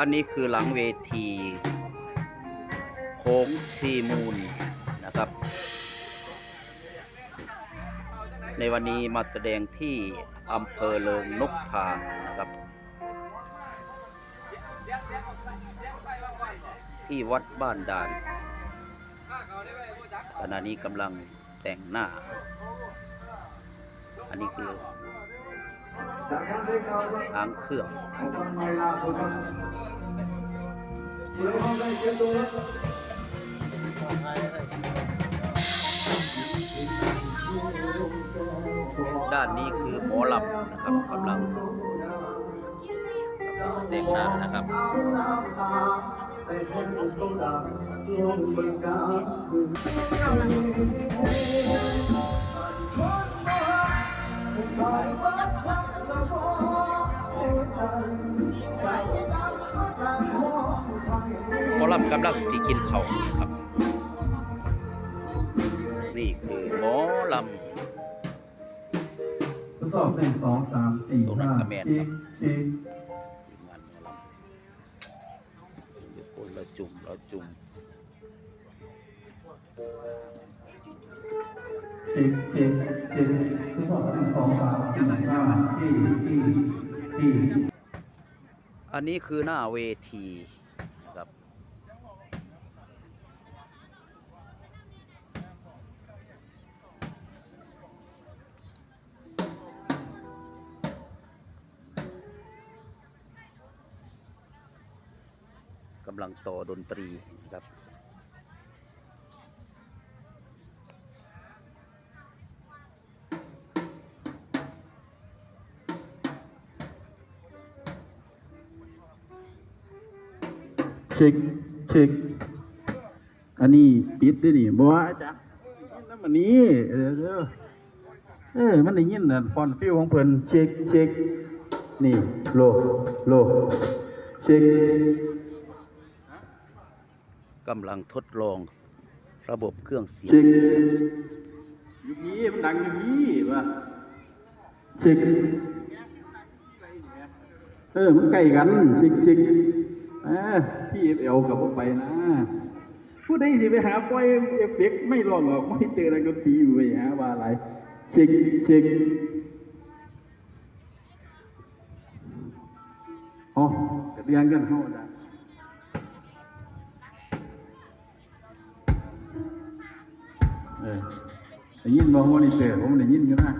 อันนี้คือหลังเวทีโค้งชีมูลนะครับ ในวันนี้มาแสดงที่อำเภอเลิงนกทานะครับ ที่วัดบ้านด่านขณะนี้กำลังแต่งหน้า อันนี้คือหางเครื่อง ด้านนี้คือหมอลำนะครับกำลังกำลังแต่งหน้านะครับหมอ ลำกำลังสีกินเขาวนะครับ นี่คือหมอลทดสอบหนึ่งสองสามสี่ตรงนั้นห้าก็แม่นเช็ครัคบเช็คำงานหมอลำอยู่คนละจุ่มละจุ่มเช็คเช็คเช็คทดสอบหนึ่งสองสามสี่ห้าที่ที่ที่อันนี้คือหน้าเวที กำลังต่อดนตรีครับเช็คเช็คอันนี้ปิดด้วยนี่บัวจ้ะนั่นมันนี้เออเออเออมันได้ยินนะฟอนฟิลของเพิ่นเช็คเช็คนี่โลโลเช็ค กำลังทดลองระบบเครื่องเสียงอยู่นี่มันดังอยู่นี่วะเช็คเออมันใกล้กันเช็คเช็คเออพี่เอฟเอลกับผมไปนะผู้ใดสิไปหาปล่อยเอฟเฟกไม่ร้องหรอกไม่เตือนอะไรก็ตีอยู่ไปหาว่าอะไรเช็คเช็คอ๋อเรียนกันเฮาจ้ ได้ยินบอกว่านี่เตอผมได้ยินอยู่นะ